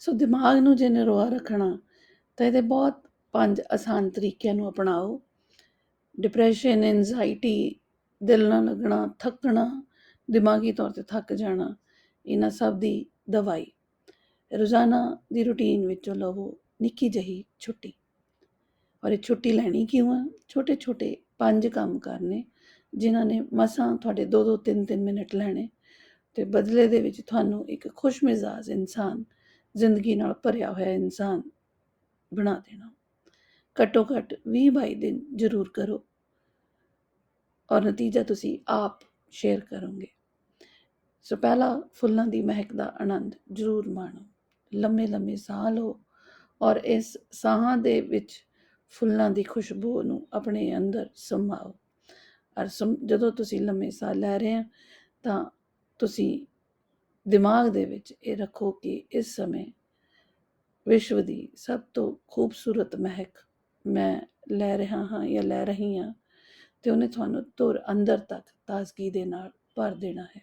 ਸੋ ਦਿਮਾਗ ਨੂੰ ਜੇ ਨਿਰੋਆ ਰੱਖਣਾ, ਤਾਂ ਇਹਦੇ ਬਹੁਤ ਪੰਜ ਆਸਾਨ ਤਰੀਕਿਆਂ ਨੂੰ ਅਪਣਾਓ। ਡਿਪਰੈਸ਼ਨ ਐਂਜ਼ਾਈਟੀ ਦਿਲ ਨਾ ਲੱਗਣਾ, ਥੱਕਣਾ, ਦਿਮਾਗੀ ਤੌਰ ਤੇ ਥੱਕ ਜਾਣਾ, ਇਹਨਾਂ ਸਭ ਦੀ ਦਵਾਈ। ਰੋਜ਼ਾਨਾ ਦੀ ਰੁਟੀਨ ਵਿੱਚੋਂ ਲਵੋ ਨਿੱਕੀ ਜਹੀ ਛੁੱਟੀ। ਔਰ ਇਹ ਛੁੱਟੀ ਲੈਣੀ ਕਿਉਂ ਆ? ਛੋਟੇ ਛੋਟੇ ਪੰਜ ਕੰਮ ਕਰਨੇ, ਜਿਨ੍ਹਾਂ ਨੇ ਮਸਾਂ ਤੁਹਾਡੇ 2-2 3-3 ਮਿੰਟ ਲੈਣੇ, ਤੇ ਬਦਲੇ ਦੇ ਵਿੱਚ ਤੁਹਾਨੂੰ ਇੱਕ ਖੁਸ਼ ਮਿਜ਼ਾਜ ਇਨਸਾਨ ਜ਼ਿੰਦਗੀ ਨਾਲ ਭਰਿਆ ਹੋਇਆ ਇਨਸਾਨ ਬਣਾ ਦੇਣਾ। ਘੱਟੋ ਘੱਟ 20 22 ਦਿਨ ਜ਼ਰੂਰ ਕਰੋ ਔਰ ਨਤੀਜਾ ਤੁਸੀਂ ਆਪ ਸ਼ੇਅਰ ਕਰੋਗੇ। ਸੋ ਪਹਿਲਾ ਫੁੱਲਾਂ ਦੀ ਮਹਿਕ ਦਾ ਆਨੰਦ ਜ਼ਰੂਰ ਮਾਣੋ। ਲੰਮੇ ਲੰਮੇ ਸਾਹ ਲਓ ਔਰ ਇਸ ਸਾਹਾਂ ਦੇ ਵਿੱਚ ਫੁੱਲਾਂ ਦੀ ਖੁਸ਼ਬੂ ਨੂੰ ਆਪਣੇ ਅੰਦਰ ਸਮਾਓ ਔਰ ਸਮ- ਜਦੋਂ ਤੁਸੀਂ ਲੰਮੇ ਸਾਹ ਲੈ ਰਹੇ ਆ ਤਾਂ ਤੁਸੀਂ ਦਿਮਾਗ ਦੇ ਵਿੱਚ ਇਹ ਰੱਖੋ ਕਿ ਇਸ ਸਮੇਂ ਵਿਸ਼ਵ ਦੀ ਸਭ ਤੋਂ ਖੂਬਸੂਰਤ ਮਹਿਕ ਮੈਂ ਲੈ ਰਿਹਾ ਹਾਂ ਜਾਂ ਲੈ ਰਹੀ ਹਾਂ ਤੇ ਉਹਨੇ ਤੁਹਾਨੂੰ ਤੁਰ ਅੰਦਰ ਤੱਕ ਤਾਜ਼ਗੀ ਦੇ ਨਾਲ ਭਰ ਦੇਣਾ ਹੈ।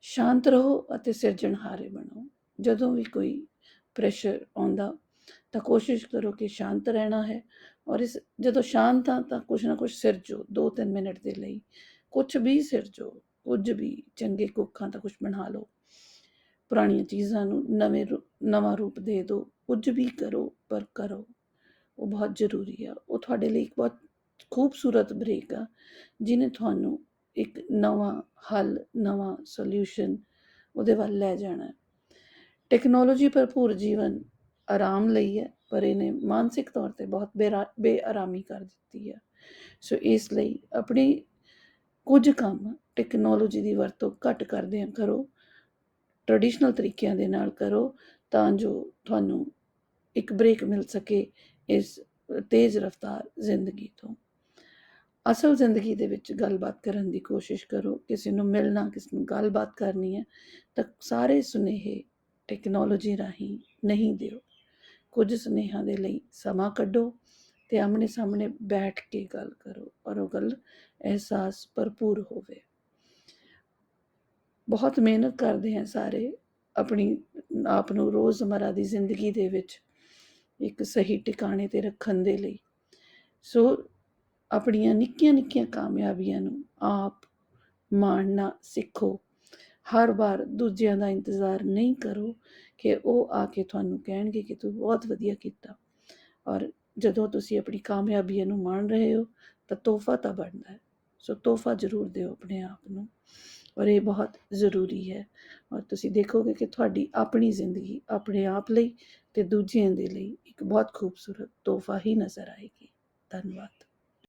ਸ਼ਾਂਤ ਰਹੋ ਅਤੇ ਸਿਰਜਣਹਾਰੇ ਬਣੋ। ਜਦੋਂ ਵੀ ਕੋਈ ਪ੍ਰੈਸ਼ਰ ਆਉਂਦਾ ਤਾਂ ਕੋਸ਼ਿਸ਼ ਕਰੋ ਕਿ ਸ਼ਾਂਤ ਰਹਿਣਾ ਹੈ ਔਰ ਇਸ ਜਦੋਂ ਸ਼ਾਂਤ ਆ ਤਾਂ ਕੁਛ ਨਾ ਕੁਛ ਸਿਰਜੋ 2-3 ਮਿੰਟ ਦੇ ਲਈ। ਕੁਛ ਵੀ ਸਿਰਜੋ ਕੁਝ ਵੀ ਚੰਗੇ ਕੁੱਖਾਂ ਤਾਂ ਕੁਛ ਬਣਾ ਲਓ। ਪੁਰਾਣੀਆਂ ਚੀਜ਼ਾਂ ਨੂੰ ਨਵੇਂ ਰੂ- ਨਵਾਂ ਰੂਪ ਦੇ ਦਿਓ ਕੁਝ ਵੀ ਕਰੋ ਪਰ ਕਰੋ। ਉਹ ਬਹੁਤ ਜ਼ਰੂਰੀ ਆ। ਉਹ ਤੁਹਾਡੇ ਲਈ ਇੱਕ ਬਹੁਤ ਖੂਬਸੂਰਤ ਬ੍ਰੇਕ ਆ, ਜਿਹਨੇ ਤੁਹਾਨੂੰ ਇੱਕ ਨਵਾਂ ਹੱਲ, ਨਵਾਂ ਸੋਲੂਸ਼ਨ ਉਹਦੇ ਵੱਲ ਲੈ ਜਾਣਾ ਹੈ। ਟੈਕਨੋਲੋਜੀ ਭਰਪੂਰ ਜੀਵਨ ਆਰਾਮ ਲਈ ਹੈ, ਪਰ ਇਹਨੇ ਮਾਨਸਿਕ ਤੌਰ ਤੇ ਬਹੁਤ ਬੇਰਾ- ਬੇਆਰਾਮੀ ਕਰ ਦਿੱਤੀ ਹੈ ਸੋ ਇਸ ਲਈ ਆਪਣੀ ਕੁਝ ਕੰਮ ਟੈਕਨੋਲੋਜੀ ਦੀ ਵਰਤੋਂ ਘੱਟ ਕਰਦਿਆਂ ਕਰੋ ਟ੍ਰੈਡੀਸ਼ਨਲ ਤਰੀਕਿਆਂ ਦੇ ਨਾਲ ਕਰੋ, ਤਾਂ ਜੋ ਤੁਹਾਨੂੰ ਇੱਕ ਬ੍ਰੇਕ ਮਿਲ ਸਕੇ ਇਸ ਤੇਜ਼ ਰਫ਼ਤਾਰ ਜ਼ਿੰਦਗੀ ਤੋਂ। ਅਸਲ ਜ਼ਿੰਦਗੀ ਦੇ ਵਿੱਚ ਗੱਲਬਾਤ ਕਰਨ ਦੀ ਕੋਸ਼ਿਸ਼ ਕਰੋ, ਕਿਸੇ ਨੂੰ ਮਿਲਣਾ, ਕਿਸੇ ਨੂੰ ਗੱਲਬਾਤ ਕਰਨੀ ਹੈ, ਤਾਂ ਸਾਰੇ ਸੁਨੇਹੇ ਟੈਕਨੋਲੋਜੀ ਰਾਹੀਂ ਨਹੀਂ ਦਿਓ। ਕੁਝ ਸੁਨੇਹਾਂ ਦੇ ਲਈ ਸਮਾਂ ਕੱਢੋ ਤੇ ਆਮਣੇ ਸਾਹਮਣੇ ਬੈਠ ਕੇ ਗੱਲ ਕਰੋ ਔਰ ਉਹ ਗੱਲ ਅਹਿਸਾਸ ਭਰਪੂਰ ਹੋਵੇ। ਬਹੁਤ ਮਿਹਨਤ ਕਰਦੇ ਆ ਸਾਰੇ ਆਪਣੀ, ਆਪ ਨੂੰ ਰੋਜ਼ਮਰਾ ਦੀ ਜ਼ਿੰਦਗੀ ਦੇ ਵਿੱਚ ਇੱਕ ਸਹੀ ਟਿਕਾਣੇ ਤੇ ਰੱਖਣ ਦੇ ਲਈ। ਸੋ ਆਪਣੀਆਂ ਨਿੱਕੀਆਂ ਨਿੱਕੀਆਂ ਕਾਮਯਾਬੀਆਂ ਨੂੰ ਆਪ ਮਾਣਨਾ ਸਿੱਖੋ। ਹਰ ਵਾਰ ਦੂਜਿਆਂ ਦਾ ਇੰਤਜ਼ਾਰ ਨਹੀਂ ਕਰੋ ਕਿ ਉਹ ਆ ਕੇ ਤੁਹਾਨੂੰ ਕਹਿਣਗੇ ਕਿ ਤੂੰ ਬਹੁਤ ਵਧੀਆ ਕੀਤਾ। ਔਰ ਜਦੋਂ ਤੁਸੀਂ ਆਪਣੀ ਕਾਮਯਾਬੀਆਂ ਨੂੰ ਮਾਣ ਰਹੇ ਹੋ ਤਾਂ ਤੋਹਫਾ ਤਾਂ ਬਣਦਾ ਹੈ। ਸੋ ਤੋਹਫਾ ਜ਼ਰੂਰ ਦਿਓ ਆਪਣੇ ਆਪ ਨੂੰ ਔਰ ਇਹ ਬਹੁਤ ਜ਼ਰੂਰੀ ਹੈ ਔਰ ਤੁਸੀਂ ਦੇਖੋਗੇ ਕਿ ਤੁਹਾਡੀ ਆਪਣੀ ਜ਼ਿੰਦਗੀ ਆਪਣੇ ਆਪ ਲਈ ਤੇ ਦੂਜਿਆਂ ਦੇ ਲਈ ਇੱਕ ਬਹੁਤ ਖੂਬਸੂਰਤ ਤੋਹਫਾ ਹੀ ਨਜ਼ਰ ਆਏਗੀ। ਧੰਨਵਾਦ।